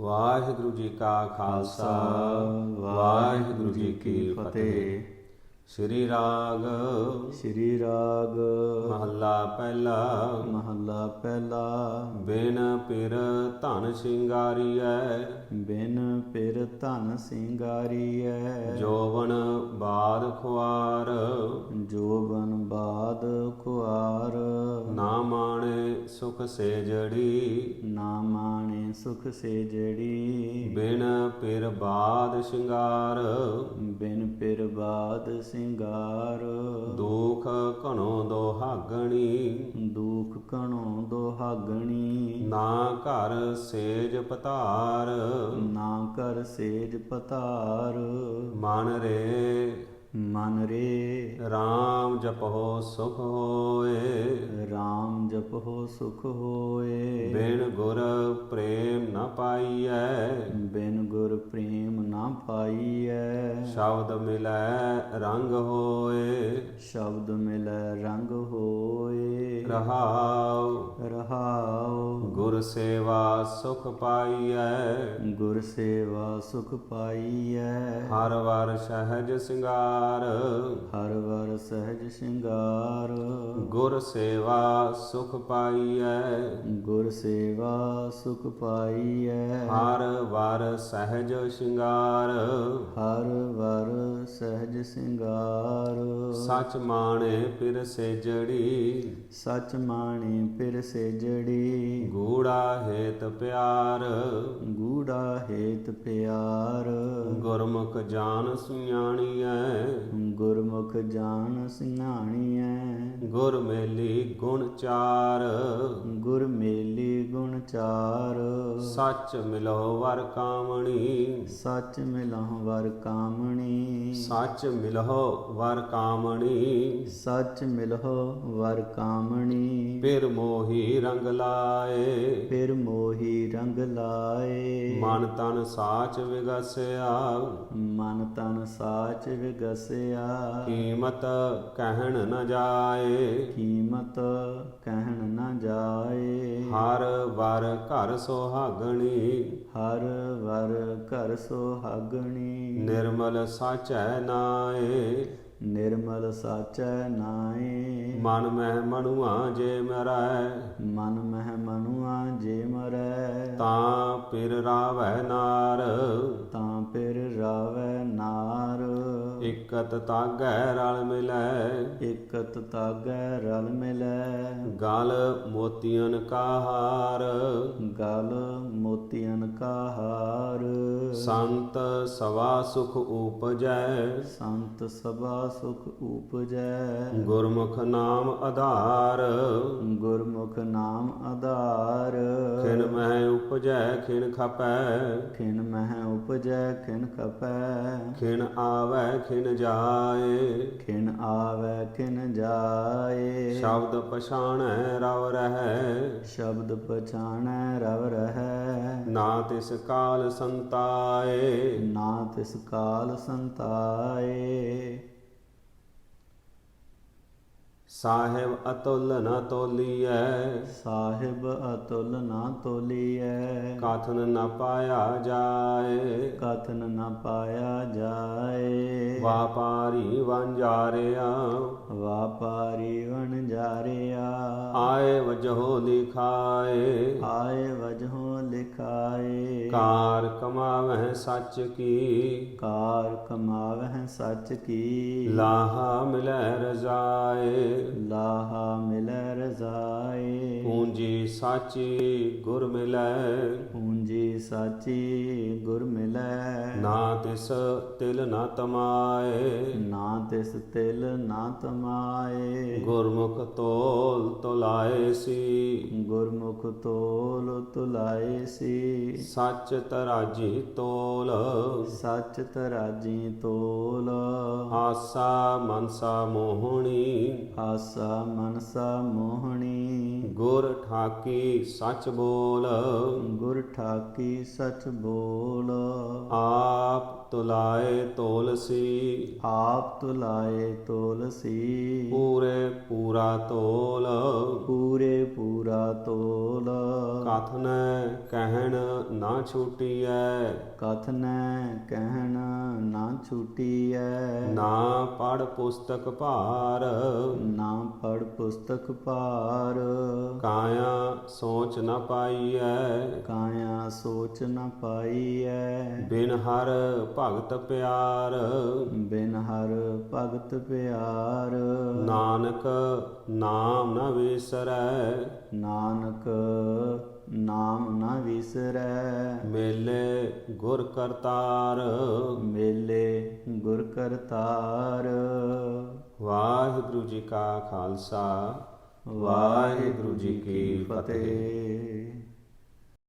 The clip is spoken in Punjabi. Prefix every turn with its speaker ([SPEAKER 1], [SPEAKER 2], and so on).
[SPEAKER 1] ਵਾਹਿਗੁਰੂ ਜੀ ਕਾ ਖਾਲਸਾ ਵਾਹਿਗੁਰੂ ਜੀ ਕੀ ਫਤਿਹ। ਸ੍ਰੀ ਰਾਗ।
[SPEAKER 2] ਸ੍ਰੀ ਰਾਗ।
[SPEAKER 1] ਮਹੱਲਾ ਪਹਿਲਾ।
[SPEAKER 2] ਮਹੱਲਾ ਪਹਿਲਾ।
[SPEAKER 1] ਬਿਨ ਪਿਰ ਧਨ ਸਿੰਗਾਰੀਐ।
[SPEAKER 2] ਬਿਨ ਪਿਰ ਧਨ ਸਿੰਗਾਰੀਐ।
[SPEAKER 1] ਜੋਵਨ ਬਾਦ ਖੁਆਰ ਸੁਖ ਸੇਜੜੀ।
[SPEAKER 2] ਨਾ ਮਾਣੇ ਸੁਖ ਸੇ ਜੜੀ
[SPEAKER 1] ਬਿਨ ਪਿਰ ਬਾਦ ਸ਼ਿੰਗਾਰ।
[SPEAKER 2] ਬਿਨ ਪਿਰ ਬਾਦ ਸਿੰਗਾਰ।
[SPEAKER 1] ਦੁਖ ਘਣੋ ਦੋਹਾਗਣੀ।
[SPEAKER 2] ਦੁਖ ਕਣੋ ਦੁਹਾਗਣੀ।
[SPEAKER 1] ਨਾ ਘਰ ਸੇਜ ਪਤਾਰ।
[SPEAKER 2] ਨਾ ਕਰ ਸੇਜ ਪਤਾਰ।
[SPEAKER 1] ਮਨ ਰੇ
[SPEAKER 2] ਮਨ ਰੇ।
[SPEAKER 1] RAM ਜਪੋ ਸੁਖ ਹੋਏ।
[SPEAKER 2] RAM ਜਪੋ ਸੁਖ ਹੋਏ।
[SPEAKER 1] ਬਿਨ ਗੁਰ ਪ੍ਰੇਮ ਨ ਪਾਈਐ।
[SPEAKER 2] ਬਿਨ ਗੁਰ ਪ੍ਰੇਮ ਨਾ ਪਾਈਐ।
[SPEAKER 1] ਸ਼ਬਦ ਮਿਲੈ ਰੰਗ ਹੋਏ।
[SPEAKER 2] ਸ਼ਬਦ ਮਿਲੈ ਰੰਗ ਹੋਏ।
[SPEAKER 1] ਰਹਾਉ।
[SPEAKER 2] ਰਹਾਉ।
[SPEAKER 1] ਗੁਰ ਸੇਵਾ ਸੁਖ ਪਾਈਐ।
[SPEAKER 2] ਗੁਰ ਸੇਵਾ ਸੁਖ ਪਾਈਐ।
[SPEAKER 1] ਹਰ ਵਰ ਸਹਿਜ ਸਿੰਗਾਰ।
[SPEAKER 2] ਹਰ ਵਰ ਸਹਿਜ ਸਿੰਗਾਰ।
[SPEAKER 1] ਗੁਰ ਸੇਵਾ ਸੁਖ ਪਾਈਐ।
[SPEAKER 2] ਗੁਰ ਸੇਵਾ ਸੁਖ ਪਾਈਐ।
[SPEAKER 1] ਹਰ ਵਰ ਸਹਿਜ ਸਿੰਗਾਰ।
[SPEAKER 2] ਹਰ ਵਰ ਸਹਿਜ ਸਿੰਗਾਰ।
[SPEAKER 1] ਸਚ ਮਾਣੇ ਫਿਰ ਸੇਜੜੀ।
[SPEAKER 2] ਸਚ ਮਾਣੇ ਪਿਰ ਸੇਜੜੀ।
[SPEAKER 1] ਗੂੜਾ ਹੇਤ ਪਿਆਰ।
[SPEAKER 2] ਗੂੜਾ ਹੇਤ ਪਿਆਰ।
[SPEAKER 1] ਗੁਰਮੁਖ ਜਾਨ ਸੁਣਾਣੀਐ
[SPEAKER 2] ਗੁਰਮੁਖ ਜਾਣ ਸਿਆਣੀਐ।
[SPEAKER 1] ਗੁਰ ਮੇਲੀ ਗੁਣ ਚਾਰ।
[SPEAKER 2] ਗੁਰ ਮੇਲੀ ਗੁਣ ਚਾਰ
[SPEAKER 1] ਸੱਚ ਮਿਲੋ ਵਰ ਕਾਮਣੀ।
[SPEAKER 2] ਸੱਚ ਮਿਲਹੁ ਵਰ ਕਾਮਣੀ।
[SPEAKER 1] ਸੱਚ ਮਿਲੋ ਵਰ ਕਾਮਣੀ।
[SPEAKER 2] ਸੱਚ ਮਿਲਹੁ ਵਰ ਕਾਮਣੀ।
[SPEAKER 1] ਫਿਰ ਮੋਹੀ ਰੰਗ ਲਾਏ।
[SPEAKER 2] ਫਿਰ ਮੋਹੀ ਰੰਗ ਲਾਏ।
[SPEAKER 1] ਮਨ ਤਨ ਸਾਚ ਵਿਗਸਿਆ।
[SPEAKER 2] ਮਨ ਤਨ ਸਾਚ ਵਿਗਸਿਆ।
[SPEAKER 1] ਕੀਮਤ ਕਹਿਣ ਨ ਜਾਏ।
[SPEAKER 2] ਕੀਮਤ ਕਹਿਣ ਨਾ ਜਾਏ।
[SPEAKER 1] ਹਰ ਵਰ ਘਰ ਸੁਹਾਗਣੀ।
[SPEAKER 2] ਹਰ ਵਰ ਘਰ ਸੁਹਾਗਣੀ।
[SPEAKER 1] ਨਿਰਮਲ ਸਾਚੈ ਨਾਏ।
[SPEAKER 2] ਨਿਰਮਲ ਸਾਚੈ ਨਾਏ।
[SPEAKER 1] ਮਨ ਮਹਿ ਮਨੁਆ ਜੇ ਮਰੈ।
[SPEAKER 2] ਮਨ ਮਹਿ ਮਨੁਆ ਜੇ ਮਰੈ।
[SPEAKER 1] ਤਾਂ ਪਿਰ ਰਾਵੈ ਨਾਰ।
[SPEAKER 2] ਤਾਂ ਫਿਰ ਰਾਵੈ ਨਾਰ।
[SPEAKER 1] ਇਕਤ ਤਾਗੈ ਰਲ ਮਿਲੈ।
[SPEAKER 2] ਇਕਤ ਤਾਗੈ ਰਲ ਮਿਲੈ।
[SPEAKER 1] ਗਲ ਮੋਤੀਆਂ ਕਾ ਹਾਰ
[SPEAKER 2] ਗਲ ਮੋਤੀਆਂ ਕਾ ਹਾਰ
[SPEAKER 1] ਸੰਤ ਸਵਾ ਸੁਖ ਉਪਜੈ।
[SPEAKER 2] ਸੰਤ ਸਭਾ ਸੁਖ ਉਪਜੈ।
[SPEAKER 1] ਗੁਰਮੁਖ ਨਾਮ ਆਧਾਰ।
[SPEAKER 2] ਗੁਰਮੁਖ ਨਾਮ ਆਧਾਰ।
[SPEAKER 1] ਉਪਜੈ ਖਿਨ ਖਪੈ।
[SPEAKER 2] ਖਿਨ ਮਹਿ ਉਪਜੈ ਖਿਨ ਕਪੈ
[SPEAKER 1] ਖਿਨ ਆਵੈ ਖਿਨ ਜਾਏ।
[SPEAKER 2] ਖਿਨ ਆਵੈ ਖਿਨ ਜਾਏ।
[SPEAKER 1] ਸ਼ਬਦ ਪਛਾਣੈ ਰਵ ਰਹੈ।
[SPEAKER 2] ਸ਼ਬਦ ਪਛਾਣੈ ਰਵ ਰਹੈ।
[SPEAKER 1] ਨਾ ਤਿਸ ਕਾਲ ਸੰਤਾਏ।
[SPEAKER 2] ਨਾ ਤਿਸ ਕਾਲ ਸੰਤਾਏ।
[SPEAKER 1] ਸਾਹਿਬ ਅਤੁਲ ਨ ਤੋਲੀਐ।
[SPEAKER 2] ਸਾਹਿਬ ਅਤੁਲ ਨਾ ਤੋਲੀਐ।
[SPEAKER 1] ਕਥਨ ਨ ਪਾਇਆ ਜਾਏ।
[SPEAKER 2] ਕਥਨ ਨ ਪਾਇਆ ਜਾਏ।
[SPEAKER 1] ਵਾਪਾਰੀ ਵੰਜਾਰਿਆ
[SPEAKER 2] ਵਾਪਾਰੀ ਵਣ ਜਾਰਿਆ।
[SPEAKER 1] ਆਏ ਵਜਹੋ ਲਿਖਾਏ।
[SPEAKER 2] ਆਏ ਵਜਹੋਂ ਲਿਖਾਏ।
[SPEAKER 1] ਕਾਰ ਕਮਾਵਹਿ ਸੱਚ ਕੀ।
[SPEAKER 2] ਕਾਰ ਕਮਾਵਹਿ ਸੱਚ ਕੀ।
[SPEAKER 1] ਲਾਹਾ ਮਿਲੈ ਰਜ਼ਾਏ।
[SPEAKER 2] ਲਾਹਾ ਮਿਲੈ ਰਜ਼ਾਏ।
[SPEAKER 1] ਪੂੰਜੀ ਸਾਚੀ ਗੁਰ ਮਿਲੈ।
[SPEAKER 2] ਪੂੰਜੀ ਸਾਚੀ ਗੁਰ ਮਿਲੈ।
[SPEAKER 1] ਨਾ ਤਿਸ ਤਿਲ ਨ ਤਮਾਏ।
[SPEAKER 2] ਨਾ ਤਿਸ ਤਿਲ ਨਾ ਤਮਾਏ।
[SPEAKER 1] ਗੁਰਮੁਖ ਤੋਲ ਤੁਲਾਏ ਸੀ।
[SPEAKER 2] ਗੁਰਮੁਖ ਤੋਲ ਤੁਲਾਏ ਸੀ।
[SPEAKER 1] ਸੱਚ ਤਰਾਜੀ ਤੋਲ।
[SPEAKER 2] ਸੱਚ ਤਰਾਜੀ ਤੋਲ।
[SPEAKER 1] ਆਸਾ ਮਨਸਾ ਮੋਹਣੀ।
[SPEAKER 2] ਆਸਾ ਮਨਸਾ ਮੋਹਣੀ।
[SPEAKER 1] ਗੁਰ ਠਾਕੀ ਸੱਚ ਬੋਲ।
[SPEAKER 2] ਗੁਰ ਠਾਕੀ ਸਚ ਬੋਲ।
[SPEAKER 1] ਆਪ ਤੁਲਾਏ ਤੋਲਸੀ।
[SPEAKER 2] ਆਪ ਤੁਲਾਏ ਤੋਲਸੀ।
[SPEAKER 1] ਪੂਰੇ ਪੂਰਾ ਤੋਲ।
[SPEAKER 2] ਪੂਰੇ ਪੂਰਾ ਤੋਲ।
[SPEAKER 1] ਕਥਨ ਕਹਿਣ ਨਾ ਛੂਟੀਐ।
[SPEAKER 2] ਕਥਨੈ ਕਹਿਣ ਨਾ ਛੂਟੀਐ।
[SPEAKER 1] ਨਾ ਪੜ ਪੁਸਤਕ ਭਾਰ।
[SPEAKER 2] ਨਾ ਪੜ ਪੁਸਤਕ ਪਾਰ
[SPEAKER 1] ਕਾਇਆ ਸੋਚ ਨ ਪਾਈਐ।
[SPEAKER 2] ਕਾਇਆ ਸੋਚ ਨ ਪਾਈਐ।
[SPEAKER 1] ਬਿਨ ਹਰ ਭਗਤ ਪਿਆਰ।
[SPEAKER 2] ਬਿਨ ਹਰ ਭਗਤ ਪਿਆਰ।
[SPEAKER 1] ਨਾਨਕ ਨਾਮ ਨ ਵਿਸਰੈ।
[SPEAKER 2] ਨਾਨਕ ਨਾਮ ਨਾ ਵਿਸਰੈ।
[SPEAKER 1] ਮੇਲੇ ਗੁਰ ਕਰਤਾਰ।
[SPEAKER 2] ਮੇਲੇ ਗੁਰ ਕਰਤਾਰ।
[SPEAKER 1] ਵਾਹਿਗੁਰੂ ਜੀ ਕਾ ਖਾਲਸਾ।
[SPEAKER 2] ਵਾਹਿਗੁਰੂ ਜੀ ਕੀ ਫਤਿਹ।